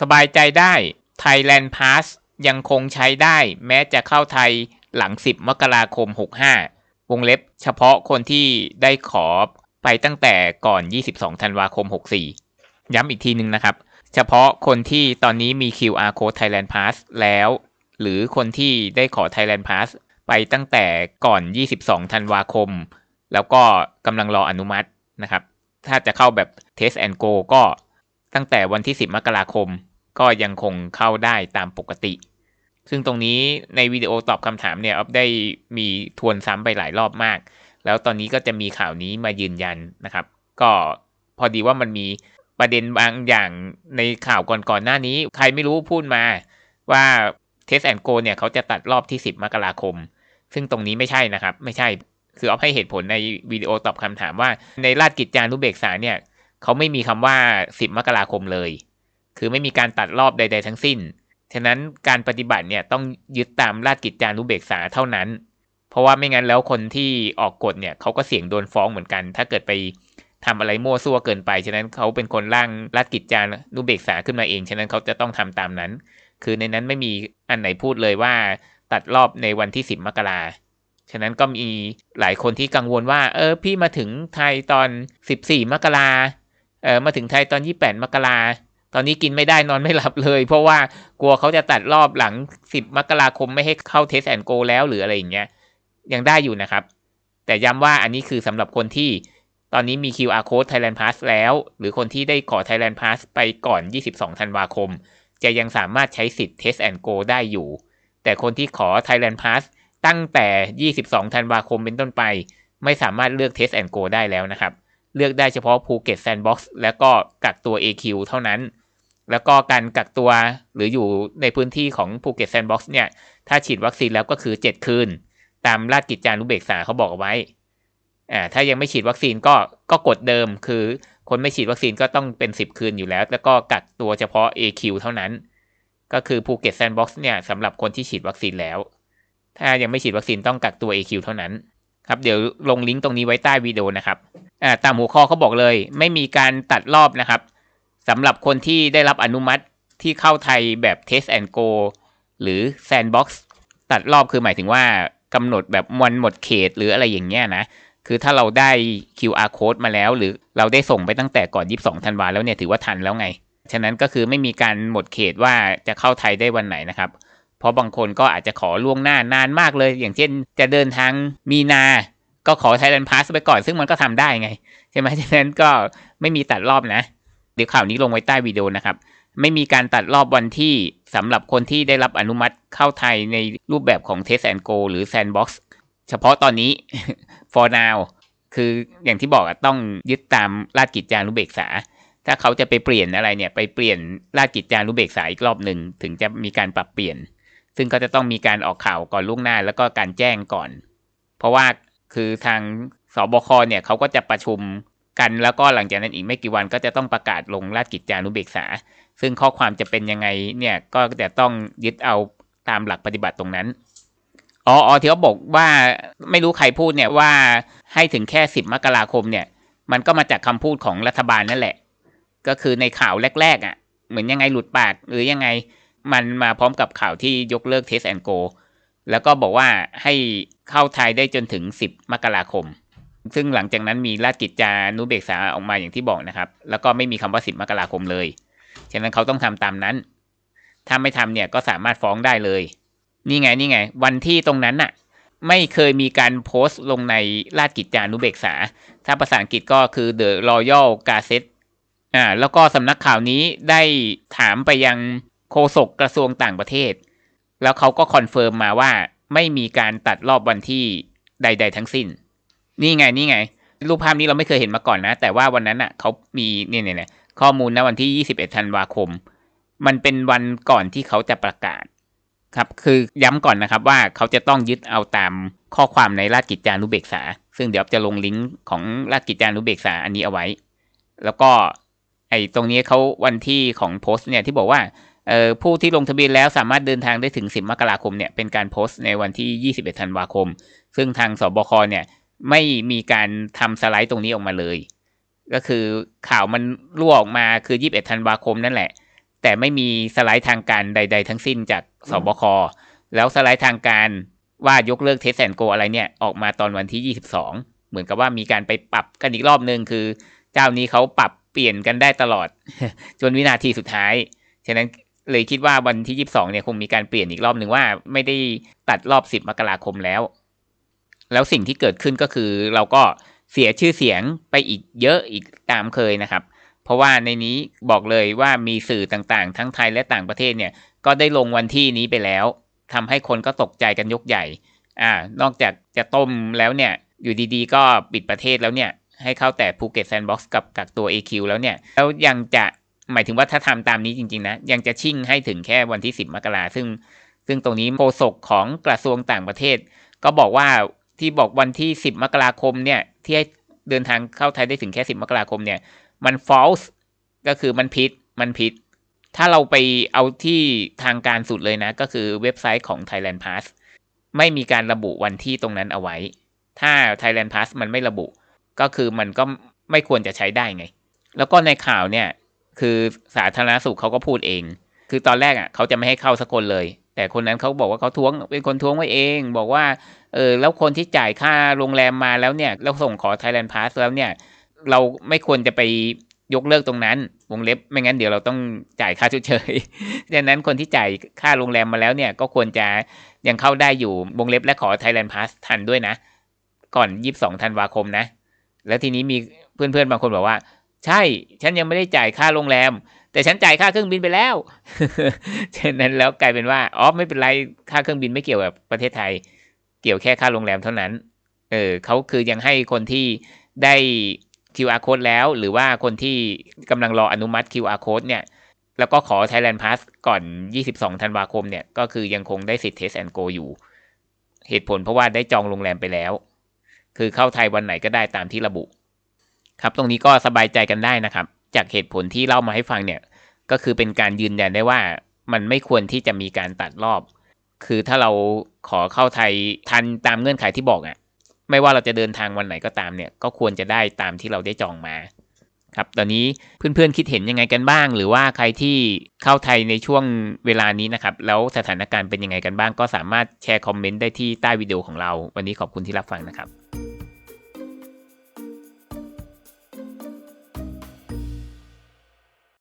สบายใจได้ Thailand Pass ยังคงใช้ได้ แม้จะเข้าไทยหลัง 10 มกราคม 65 วงเล็บเฉพาะคนที่ได้ขอไปตั้งแต่ก่อน 22 ธันวาคม 64 ย้ำอีกทีหนึ่งนะครับ เฉพาะคนที่ตอนนี้มี QR Code Thailand Pass แล้ว หรือคนที่ได้ขอ Thailand Pass ไปตั้งแต่ก่อน 22 ธันวาคม แล้วก็กำลังรออนุมัตินะครับ ถ้าจะเข้าแบบ Test and Go ก็ ตั้งแต่วันที่ 10 มกราคม ก็ยังคงเข้าได้ตามปกติ ซึ่งตรงนี้ในวิดีโอตอบคำถามเนี่ยออฟได้มีทวนซ้ำไปหลายรอบมาก แล้วตอนนี้ก็จะมีข่าวนี้มายืนยันนะครับ ก็พอดีว่ามันมีประเด็นบางอย่างในข่าวก่อนๆหน้านี้ ใครไม่รู้พูดมาว่า Test and Go เนี่ยเขาจะตัดรอบที่ 10 มกราคม ซึ่งตรงนี้ไม่ใช่นะครับ ไม่ใช่คือเอาให้เหตุผลในวิดีโอตอบคำถามว่าในราชกิจจานุเบกษาเนี่ย เขาไม่มีคำว่า 10 มกราคมเลย คือไม่มีการตัดรอบใด ๆ ทั้งสิ้น ฉะนั้นการปฏิบัติเนี่ยต้องยึดตามราชกิจจานุเบกษาเท่านั้น เพราะว่าไม่งั้นแล้วคนที่ออกกฎเนี่ยเขาก็เสี่ยงโดนฟ้องเหมือนกัน ถ้าเกิดไปทำอะไรมั่วซั่วเกินไป ฉะนั้นเขาเป็นคนร่างราชกิจจานุเบกษาขึ้นมาเอง ฉะนั้นเขาจะต้องทำตามนั้น คือในนั้นไม่มีอันไหนพูดเลยว่า ตัดรอบในวันที่ 10 มกรา ฉะนั้นก็มีหลายคนที่กังวลว่า เออพี่มาถึงไทยตอน 14 มกรา เออมาถึงไทยตอน 28 มกราตอนนี้กินไม่ได้นอนไม่หลับเลย เพราะว่ากลัวเขาจะตัดรอบหลัง 10 มกราคมไม่ให้เข้าเทสแอนโกแล้วหรืออะไรอย่างเงี้ยยังได้อยู่นะครับ แต่ย้ำว่าอันนี้คือสำหรับคนที่ตอนนี้มี QR code Thailand Pass แล้ว หรือคนที่ได้ขอ Thailand Pass ไปก่อน 22 ธันวาคม จะยังสามารถใช้สิทธิ์ Test and Go ได้อยู่ แต่คนที่ขอ Thailand Pass ตั้งแต่ 22 ธันวาคมเป็นต้นไป ไม่สามารถเลือก Test and Go ได้แล้วนะครับ เลือกได้เฉพาะภูเก็ตแซนด์บ็อกซ์แล้วก็กักตัว AQ เท่านั้น แล้วก็การกักตัวหรืออยู่ในพื้นที่ของภูเก็ตแซนด์บ็อกซ์เนี่ย ถ้าฉีดวัคซีนแล้วก็คือ 7 คืน ตามราชกิจจานุเบกษาเขาบอกเอาไว้ อ่า ถ้ายังไม่ฉีดวัคซีนก็ก็กดเดิม คือคนไม่ฉีดวัคซีนก็ต้องเป็น 10 คืนอยู่แล้ว แล้วก็กักตัวเฉพาะ AQ เท่านั้น ก็คือภูเก็ตแซนด์บ็อกซ์เนี่ยสำหรับคนที่ฉีดวัคซีนแล้ว ถ้ายังไม่ฉีดวัคซีนต้องกักตัว AQ เท่านั้น ครับ เดี๋ยวลงลิงก์ตรงนี้ไว้ใต้วิดีโอนะครับ ตามหัวข้อเขาบอกเลย ไม่มีการตัดรอบนะครับสำหรับคนที่ได้รับอนุมัติที่เข้าไทยแบบ Test and Go หรือ Sandbox ตัดรอบคือหมายถึงว่ากำหนดแบบวันหมดเขตหรืออะไรอย่างเงี้ยนะคือถ้าเราได้ QR code มาแล้ว หรือเราได้ส่งไปตั้งแต่ก่อน 22 ธันวาแล้วเนี่ยถือว่าทันแล้วไง ฉะนั้นก็คือไม่มีการหมดเขตว่าจะเข้าไทยได้วันไหนนะครับ เพราะบางคนก็อาจจะขอล่วงหน้านานมากเลย อย่างเช่นจะเดินทางมีนา ก็ขอ Thailand Pass ไปก่อน ซึ่งมันก็ทำได้ไง ใช่ไหมฉะนั้นก็ไม่มีตัดรอบนะ เดี๋ยวข่าวนี้ลงไว้ใต้วิดีโอนะครับ ไม่มีการตัดรอบวันที่สำหรับคนที่ได้รับอนุมัติเข้าไทยในรูปแบบของ Test and Go หรือ Sandbox เฉพาะตอนนี้ for now คืออย่างที่บอกต้องยึดตามราชกิจจานุเบกษา ถ้าเขาจะไปเปลี่ยนอะไรเนี่ย ไปเปลี่ยนราชกิจจานุเบกษาอีกรอบหนึ่งถึงจะมีการปรับเปลี่ยน ซึ่งก็จะต้องมีการออกข่าวก่อนล่วงหน้าแล้วก็การแจ้งก่อน เพราะว่า คือทางสบคเนี่ยเขาก็จะประชุมกันแล้วก็หลังจากนั้นอีกไม่กี่วันก็จะต้องประกาศลงราชกิจจานุเบกษา ซึ่งข้อความจะเป็นยังไงเนี่ยก็จะต้องยึดเอาตามหลักปฏิบัติตรงนั้นอ๋ออที่เขาบอกว่าไม่รู้ใครพูดเนี่ยว่าให้ถึงแค่สิบมกราคมเนี่ย มันก็มาจากคำพูดของรัฐบาลนั่นแหละ ก็คือในข่าวแรกๆอะ่ะ เหมือนยังไงหลุดปากหรือยังไงมันมาพร้อมกับข่าวที่ยกเลิก Test and Go แแล้วก็บอกว่าให้เข้าไทยได้จนถึง 10 มกราคม ซึ่งหลังจากนั้นมีราชกิจจานุเบกษาออกมาอย่างที่บอกนะครับ แล้วก็ไม่มีคำว่า 10 มกราคมเลย ฉะนั้นเขาต้องทำตามนั้น ถ้าไม่ทำเนี่ยก็สามารถฟ้องได้เลย นี่ไงนี่ไง วันที่ตรงนั้นน่ะ ไม่เคยมีการโพสต์ลงในราชกิจจานุเบกษา ถ้าภาษาอังกฤษก็คือ The Royal Gazette อ่า แล้วก็สำนักข่าวนี้ได้ถามไปยังโฆษกกระทรวงต่างประเทศ แล้วเขาก็คอนเฟิร์มมาว่าไม่มีการตัดรอบวันที่ใด ๆ ทั้งสิ้น นี่ไงนี่ไง รูปภาพนี้เราไม่เคยเห็นมาก่อนนะ แต่ว่าวันนั้นอะเขามีเนี่ยเนี่ยข้อมูลนะวันที่ 21 ธันวาคม มันเป็นวันก่อนที่เขาจะประกาศครับ คือย้ำก่อนนะครับว่าเขาจะต้องยึดเอาตามข้อความในราชกิจจานุเบกษา ซึ่งเดี๋ยวจะลงลิงก์ของราชกิจจานุเบกษาอันนี้เอาไว้ แล้วก็ไอ้ตรงนี้เขาวันที่ของโพสต์เนี่ยที่บอกว่า ผู้ที่ลงทะเบียนแล้วสามารถเดินทางได้ถึง 10 มกราคมเนี่ยเป็นการโพสต์ในวันที่ 21 ธันวาคม ซึ่งทางสบคเนี่ยไม่มีการทำสไลด์ตรงนี้ออกมาเลย ก็คือข่าวมันรั่วออกมาคือ 21 ธันวาคมนั่นแหละ แต่ไม่มีสไลด์ทางการใด ๆ ทั้งสิ้นจากสบคแล้วสไลด์ทางการว่ายกเลิกเทสแอนโกอะไรเนี่ยออกมาตอนวันที่ 22 เหมือนกับว่ามีการไปปรับกันอีกรอบนึงคือ เจ้านี้เขาปรับเปลี่ยนกันได้ตลอด จนวินาทีสุดท้าย ฉะนั้น เลยคิดว่าวันที่22เนี่ยคงมีการเปลี่ยนอีกรอบหนึ่งว่าไม่ได้ตัดรอบ10มกราคมแล้ว แล้วสิ่งที่เกิดขึ้นก็คือเราก็เสียชื่อเสียงไปอีกเยอะอีกตามเคยนะครับ เพราะว่าในนี้บอกเลยว่ามีสื่อต่างๆ ทั้งไทยและต่างประเทศเนี่ย ก็ได้ลงวันที่นี้ไปแล้วทำให้คนก็ตกใจกันยกใหญ่ อ่า นอกจากจะต้มแล้วเนี่ย อยู่ดีๆ ก็ปิดประเทศแล้วเนี่ย ให้เข้าแต่ภูเก็ตแซนด์บ็อกซ์กับกักตัว AQ แล้วเนี่ย แล้วยังจะ หมายถึงว่าถ้าทำตามนี้จริง ๆ นะ ยังจะชิ่งให้ถึงแค่วันที่ 10 มกราซึ่ง ซึ่งตรงนี้โฆษกของกระทรวงต่างประเทศ ก็บอกว่าที่บอกวันที่ 10 มกราคมเนี่ยที่ให้เดินทางเข้าไทยได้ถึงแค่ 10 มกราคมเนี่ย มัน false ก็คือมันผิดมันผิด ถ้าเราไปเอาที่ทางการสุดเลยนะ ก็คือเว็บไซต์ของ Thailand Pass ไม่มีการระบุวันที่ตรงนั้นเอาไว้ ถ้า Thailand Pass มันไม่ระบุ ก็คือมันก็ไม่ควรจะใช้ได้ไง แล้วก็ในข่าวเนี่ย คือสาธารณสุขเขาก็พูดเอง คือตอนแรกอะเขาจะไม่ให้เข้าสักคนเลย แต่คนนั้นเขาบอกว่าเขาท้วงเป็นคนท้วงไว้เอง บอกว่าเออแล้วคนที่จ่ายค่าโรงแรมมาแล้วเนี่ยแล้วส่งขอ Thailand Pass แล้วเนี่ย เราไม่ควรจะไปยกเลิกตรงนั้น วงเล็บไม่งั้นเดี๋ยวเราต้องจ่ายค่าชดเชยดังนั้นคนที่จ่ายค่าโรงแรมมาแล้วเนี่ย ก็ควรจะยังเข้าได้อยู่วงเล็บและขอ Thailand Pass ทันด้วยนะ ก่อน22ธันวาคมนะ แล้วทีนี้มีเพื่อนๆบางคนบอกว่า ใช่ ฉันยังไม่ได้จ่ายค่าโรงแรม แต่ฉันจ่ายค่าเครื่องบินไปแล้วฉะนั้นแล้วกลายเป็นว่าอ๋อไม่เป็นไรค่าเครื่องบินไม่เกี่ยวกับประเทศไทย เกี่ยวแค่ค่าโรงแรมเท่านั้น เออเขาคือยังให้คนที่ได้ QR code แล้ว หรือว่าคนที่กำลังรออนุมัติ QR code เนี่ย แล้วก็ขอ Thailand Pass ก่อน 22 ธันวาคมเนี่ย ก็คือยังคงได้สิทธิ์ Test and Go อยู่ เหตุผลเพราะว่าได้จองโรงแรมไปแล้ว คือเข้าไทยวันไหนก็ได้ตามที่ระบุ ครับตรงนี้ก็สบายใจกันได้นะครับ จากเหตุผลที่เล่ามาให้ฟังเนี่ยก็คือเป็นการยืนยันได้ว่ามันไม่ควรที่จะมีการตัดรอบ คือถ้าเราขอเข้าไทยทันตามเงื่อนไขที่บอกอะ่ะไม่ว่าเราจะเดินทางวันไหนก็ตามเนี่ยก็ควรจะได้ตามที่เราได้จองมาครับตอนนี้เพื่อนๆคิดเห็นยังไงกันบ้าง หรือว่าใครที่เข้าไทยในช่วงเวลานี้นะครับ แล้วสถานการณ์เป็นยังไงกันบ้าง ก็สามารถแชร์คอมเมนต์ได้ที่ใต้วิดีโอของเรา วันนี้ขอบคุณที่รับฟังนะครับ